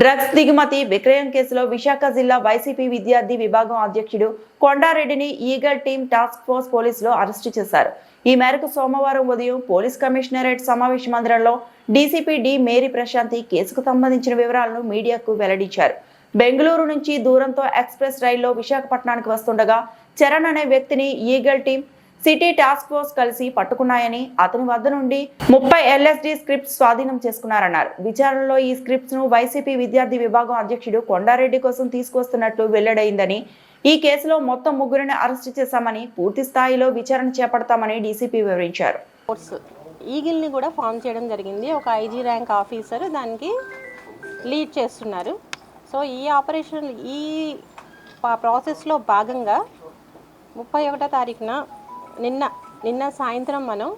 Drugs దిగుమతి విక్రయం కేసులో విశాఖ జిల్లా వైసీపీ విద్యార్థి విభాగం అధ్యక్షుడు కొండారెడ్డిని ఈగల్ టీం టాస్క్ ఫోర్స్ పోలీసులు అరెస్టు చేశారు. ఈ మేరకు సోమవారం ఉదయం పోలీస్ కమిషనరేట్ సమావేశ మందిరంలో డీసీపీ డి మేరీ ప్రశాంతి కేసుకు సంబంధించిన వివరాలను మీడియాకు వెల్లడించారు. బెంగళూరు నుంచి దూరంతో ఎక్స్ప్రెస్ రైల్లో విశాఖపట్నానికి వస్తుండగా చరణ్ అనే వ్యక్తిని eagle team city task force కలిసి పట్టుకున్నాయని అతని వద్ద నుండి ముప్పై ఎల్ఎస్డి స్క్రిప్ట్స్ స్వాధీనం చేసుకున్నారన్నారు. విచారణలో ఈ స్క్రిప్ట్స్ను వైసీపీ విద్యార్థి విభాగం అధ్యక్షుడు కొండారెడ్డి కోసం తీసుకొస్తున్నట్లు వెల్లడైందని ఈ కేసులో మొత్తం ముగ్గురిని అరెస్టు చేశామని పూర్తి స్థాయిలో విచారణ చేపడతామని డీసీపీ వివరించారు. ఫోర్స్ ఈగిల్ని కూడా ఫామ్ చేయడం జరిగింది. ఒక ఐజీ ర్యాంక్ ఆఫీసర్ దానికి లీడ్ చేస్తున్నారు. సో ఈ ఆపరేషన్ ఈ ప్రాసెస్లో భాగంగా ముప్పై ఒకటో తారీఖున నిన్న నిన్న సాయంత్రం మనం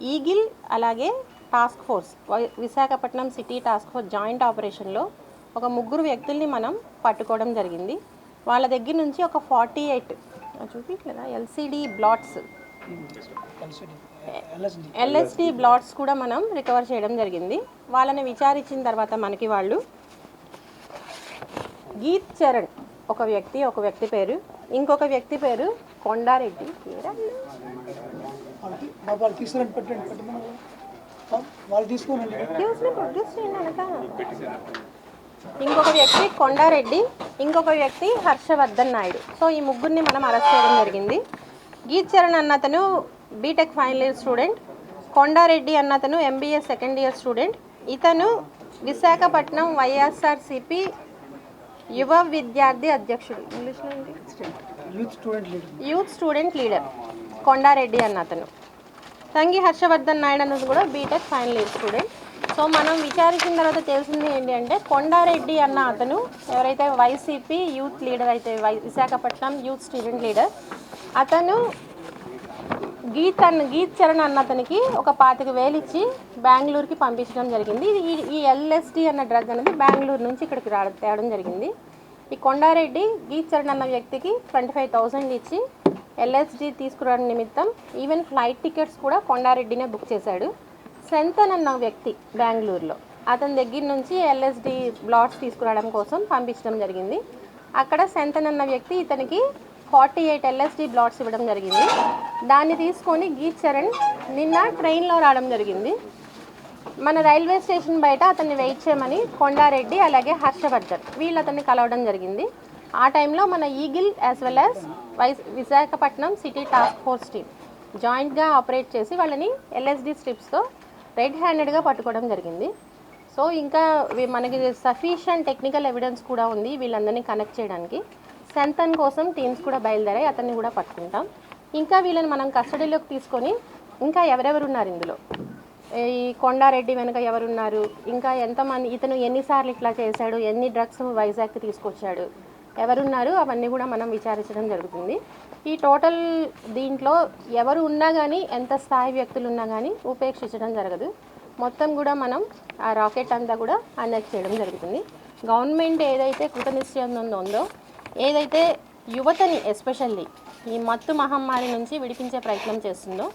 ఈగిల్ అలాగే task force why- Visakhapatnam city task force joint ఆపరేషన్లో ఒక ముగ్గురు వ్యక్తుల్ని మనం పట్టుకోవడం జరిగింది. వాళ్ళ దగ్గర నుంచి ఒక ఫార్టీ ఎయిట్ చూపించలేదా ఎల్సిడి బ్లాట్స్ ఎల్ఎస్డి బ్లాట్స్ కూడా మనం రికవర్ చేయడం జరిగింది. వాళ్ళని విచారించిన తర్వాత మనకి వాళ్ళు గీత్ చరణ్ ఒక వ్యక్తి ఒక వ్యక్తి పేరు ఇంకొక వ్యక్తి పేరు కొండారెడ్డి. ఇంకొక వ్యక్తి కొండారెడ్డి ఇంకొక వ్యక్తి హర్షవర్ధన్ నాయుడు. సో ఈ ముగ్గురిని మనం అరెస్ట్ చేయడం జరిగింది. Geeth Charan అన్నతను BTech final year student Kondareddy అన్నతను MBA second year student ఇతను విశాఖపట్నం వైఎస్ఆర్సిపి యువ విద్యార్థి అధ్యక్షుడు. ఇంగ్లీష్లో youth student leader youth student leader Kondareddy అన్న అతను. తంగి హర్షవర్ధన్ నాయుడు అన్నది కూడా BTech final year student so మనం విచారించిన తర్వాత తెలిసింది ఏంటి అంటే కొండారెడ్డి అన్న అతను ఎవరైతే వైసీపీ యూత్ లీడర్ అయితే వై విశాఖపట్నం యూత్ స్టూడెంట్ లీడర్ అతను గీత్ అన్న గీత్ చరణ్ అన్న అతనికి ఒక పాతిక వేలు ఇచ్చి బెంగళూరుకి పంపించడం జరిగింది. ఈ- ఈ ఎల్ఎస్డి అన్న డ్రగ్ అనేది బెంగళూరు నుంచి ఇక్కడికి రా తేవడం జరిగింది. ఈ కొండారెడ్డి గీత్ చరణ్ అన్న వ్యక్తికి ట్వంటీ ఫైవ్ థౌసండ్ ఇచ్చి ఎల్ఎస్డి తీసుకురావడం నిమిత్తం ఈవెన్ ఫ్లైట్ టికెట్స్ కూడా కొండారెడ్డినే బుక్ చేశాడు. సెంతన్ అన్న వ్యక్తి బెంగళూరులో అతని దగ్గర నుంచి ఎల్ఎస్డి బ్లాట్స్ తీసుకురావడం కోసం పంపించడం జరిగింది. అక్కడ సెంతన్ అన్న వ్యక్తి ఇతనికి ఫార్టీ ఎయిట్ ఎల్ఎస్డి బ్లాట్స్ ఇవ్వడం జరిగింది. దాన్ని తీసుకొని గీత్ చరణ్ నిన్న ట్రైన్లో రావడం జరిగింది. మన రైల్వే స్టేషన్ బయట అతన్ని వెయిట్ చేయమని కొండారెడ్డి అలాగే హర్షవర్ధన్ వీళ్ళు అతన్ని కలవడం జరిగింది. ఆ టైంలో మన eagle as well as vice Visakhapatnam city task force team జాయింట్గా operate చేసి వాళ్ళని ఎల్ఎస్డి స్ట్రిప్స్తో రెడ్ హ్యాండెడ్గా పట్టుకోవడం జరిగింది. సో ఇంకా మనకి సఫిషియంట్ టెక్నికల్ ఎవిడెన్స్ కూడా ఉంది వీళ్ళందరినీ కనెక్ట్ చేయడానికి. సంతన్ కోసం టీమ్స్ కూడా బయలుదేరాయి అతన్ని కూడా పట్టుకుంటాం. ఇంకా వీళ్ళని మనం కస్టడీలోకి తీసుకొని ఇంకా ఎవరెవరు ఉన్నారు ఇందులో? ఈ కొండారెడ్డి వెనుక ఎవరున్నారు? ఇంకా ఎంతమంది ఇతను ఎన్నిసార్లు ఇట్లా చేశాడు? ఎన్ని డ్రగ్స్ వైజాగ్కి తీసుకొచ్చాడు? ఎవరున్నారు? అవన్నీ కూడా మనం విచారించడం జరుగుతుంది. ఈ టోటల్ దీంట్లో ఎవరు ఉన్నా కానీ ఎంత స్థాయి వ్యక్తులు ఉన్నా కానీ ఉపేక్షించడం జరగదు. మొత్తం కూడా మనం ఆ రాకెట్ అంతా కూడా అనెక్ట్ చేయడం జరుగుతుంది. గవర్నమెంట్ ఏదైతే కృతనిశ్చయం ఉందో ఏదైతే యువతని ఎస్పెషల్లీ ఈ మత్తు మహమ్మారి నుంచి విడిపించే ప్రయత్నం చేస్తుందో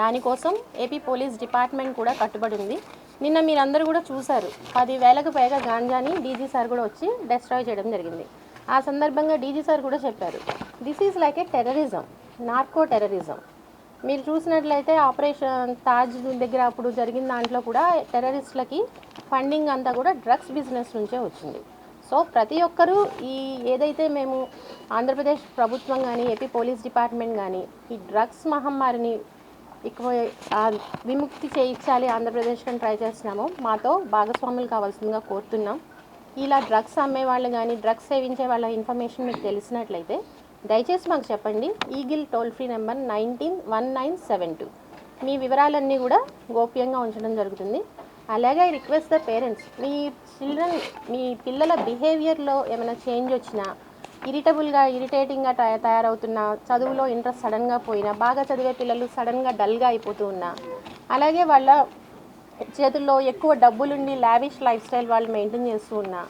దానికోసం ఏపీ పోలీస్ డిపార్ట్మెంట్ కూడా కట్టుబడి ఉంది. నిన్న మీరందరూ కూడా చూశారు. పది వేలకు పైగా గాంజాని డీజీ సార్ కూడా వచ్చి డెస్ట్రాయ్ చేయడం జరిగింది. ఆ సందర్భంగా డీజీ సార్ కూడా చెప్పారు. This is like a terrorism narco terrorism మీరు చూసినట్లయితే ఆపరేషన్ తాజ్ దగ్గర అప్పుడు జరిగిన దాంట్లో కూడా టెర్రరిస్టులకి ఫండింగ్ అంతా కూడా డ్రగ్స్ బిజినెస్ నుంచే వచ్చింది. సో ప్రతి ఒక్కరూ ఈ ఏదైతే మేము ఆంధ్రప్రదేశ్ ప్రభుత్వం కానీ ఏపీ పోలీస్ డిపార్ట్మెంట్ కానీ ఈ డ్రగ్స్ మహమ్మారిని ఎక్కువ విముక్తి చేయించాలి ఆంధ్రప్రదేశ్ కానీ ట్రై చేస్తున్నామో. మాతో భాగస్వాములు కావాల్సిందిగా కోరుతున్నాం. ఇలా డ్రగ్స్ అమ్మే వాళ్ళు కానీ డ్రగ్స్ సేవించే వాళ్ళ ఇన్ఫర్మేషన్ మీకు తెలిసినట్లయితే దయచేసి మాకు చెప్పండి. Eagle toll free number nineteen one nine seven two. మీ వివరాలన్నీ కూడా గోప్యంగా ఉంచడం జరుగుతుంది. అలాగే ఐ రిక్వెస్ట్ ద పేరెంట్స్ మీ చిల్డ్రన్ మీ పిల్లల బిహేవియర్లో ఏమైనా చేంజ్ వచ్చినా ఇరిటబుల్గా ఇరిటేటింగ్గా తయ- తయారవుతున్నా చదువులో ఇంట్రెస్ట్ సడన్గా పోయినా బాగా చదివే పిల్లలు సడన్గా డల్గా అయిపోతూ ఉన్నా అలాగే వాళ్ళ చేతుల్లో ఎక్కువ డబ్బులుండి లావిష్ లైఫ్ స్టైల్ వాళ్ళు మెయింటైన్ చేస్తూ ఉన్నా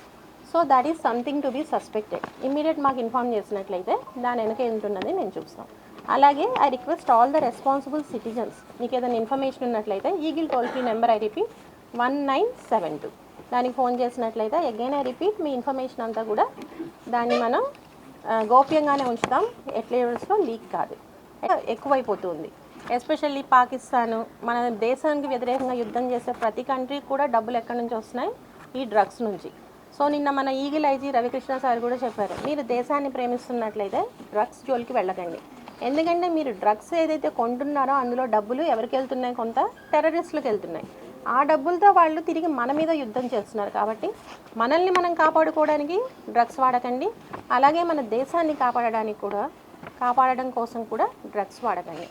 so that is something to be suspected immediate మాకు ఇన్ఫార్మ్ చేసినట్లయితే దాని వెనక ఏంటున్నది మేము నేను అలాగే I request all the responsible citizens మీకు ఏదైనా ఇన్ఫర్మేషన్ ఉన్నట్లయితే eagle toll free number I repeat one nine seven two దానికి ఫోన్ చేసినట్లయితే అగైన్ ఐ రిపీట్ మీ ఇన్ఫర్మేషన్ అంతా కూడా దాన్ని మనం గోప్యంగానే ఉంచుతాం. ఎట్లా లీక్ కాదు. ఎక్కువైపోతుంది. ఎస్పెషల్లీ పాకిస్తాను మన దేశానికి వ్యతిరేకంగా యుద్ధం చేసే ప్రతి కంట్రీకి కూడా డబ్బులు ఎక్కడి నుంచి వస్తున్నాయి? ఈ డ్రగ్స్ నుంచి. సో నిన్న మన ఈగిల్ ఐజీ రవికృష్ణ సార్ కూడా చెప్పారు మీరు దేశాన్ని ప్రేమిస్తున్నట్లయితే డ్రగ్స్ జోలికి వెళ్ళకండి. ఎందుకంటే మీరు డ్రగ్స్ ఏదైతే కొంటున్నారో అందులో డబ్బులు ఎవరికి వెళ్తున్నాయి కొంత? టెర్రరిస్టులకు వెళ్తున్నాయి. ఆ డబ్బులతో వాళ్ళు తిరిగి మన మీద యుద్ధం చేస్తున్నారు కాబట్టి మనల్ని మనం కాపాడుకోవడానికి డ్రగ్స్ వాడకండి. అలాగే మన దేశాన్ని కాపాడడానికి కూడా కాపాడడం కోసం కూడా drugs వాడకండి.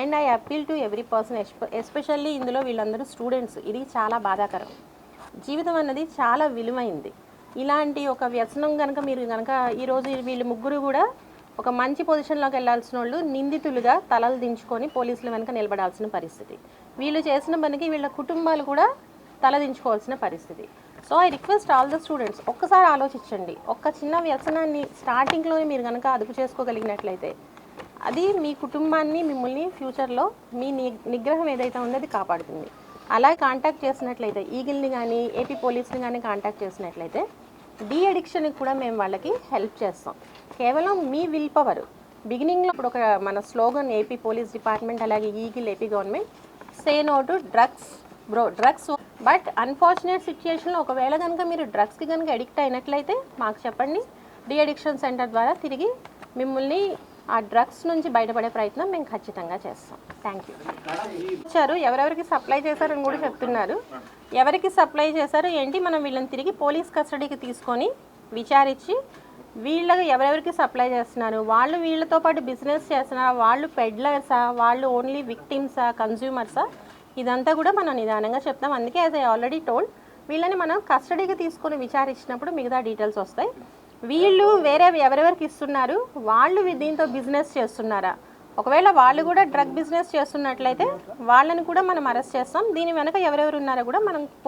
And I appeal to every person especially ఇందులో వీళ్ళందరూ స్టూడెంట్స్ ఇది చాలా బాధాకరం. జీవితం అన్నది చాలా విలువైంది. ఇలాంటి ఒక వ్యసనం కనుక మీరు కనుక ఈరోజు వీళ్ళు ముగ్గురు కూడా ఒక మంచి పొజిషన్లోకి వెళ్ళాల్సిన వాళ్ళు నిందితులుగా తలలు దించుకొని పోలీసుల వెనుక నిలబడాల్సిన పరిస్థితి. వీళ్ళు చేసిన పనికి వీళ్ళ కుటుంబాలు కూడా తలదించుకోవాల్సిన పరిస్థితి. So I request all the students ఒక్కసారి ఆలోచించండి. ఒక్క చిన్న వ్యసనాన్ని స్టార్టింగ్లోనే మీరు కనుక అదుపు చేసుకోగలిగినట్లయితే అది మీ కుటుంబాన్ని మిమ్మల్ని ఫ్యూచర్లో మీ నిగ్రహం ఏదైతే ఉందో అది కాపాడుతుంది. అలా కాంటాక్ట్ చేసినట్లయితే ఈగిల్ని కానీ ఏపీ పోలీస్ని కానీ కాంటాక్ట్ చేసినట్లయితే డీ అడిక్షన్కి కూడా మేము వాళ్ళకి హెల్ప్ చేస్తాం. కేవలం మీ విల్ పవర్ బిగినింగ్లో ఇప్పుడు ఒక మన స్లోగన్ ఏపీ పోలీస్ డిపార్ట్మెంట్ అలాగే eagle AP government say no to drugs bro drugs. But unfortunate సిచ్యుయేషన్లో ఒకవేళ కనుక మీరు డ్రగ్స్కి కనుక అడిక్ట్ అయినట్లయితే మాకు చెప్పండి. డి అడిక్షన్ సెంటర్ ద్వారా తిరిగి మిమ్మల్ని ఆ డ్రగ్స్ నుంచి బయటపడే ప్రయత్నం మేము ఖచ్చితంగా చేస్తాం. Thank you. ఇచ్చారు ఎవరెవరికి సప్లై చేశారని కూడా చెప్తున్నారు. ఎవరికి సప్లై చేశారు ఏంటి మనం వీళ్ళని తిరిగి పోలీస్ కస్టడీకి తీసుకొని విచారించి వీళ్ళకి ఎవరెవరికి సప్లై చేస్తున్నారు? వాళ్ళు వీళ్ళతో పాటు బిజినెస్ చేస్తున్నారా? వాళ్ళు పెడ్లర్సా? వాళ్ళు ఓన్లీ విక్టిమ్సా? కన్జ్యూమర్సా ఇదంతా కూడా మనం నిదానంగా చెప్తాం. అందుకే యాజ్ ఐ ఆల్రెడీ టోల్డ్ వీళ్ళని మనం కస్టడీకి తీసుకొని విచారించినప్పుడు మిగతా డీటెయిల్స్ వస్తాయి. వీళ్ళు వేరే ఎవరెవరికి ఇస్తున్నారు? వాళ్ళు దీంతో బిజినెస్ చేస్తున్నారా? ఒకవేళ వాళ్ళు కూడా డ్రగ్ బిజినెస్ చేస్తున్నట్లయితే వాళ్ళని కూడా మనం అరెస్ట్ చేస్తాం. దీని వెనక ఎవరెవరు ఉన్నారో కూడా మనం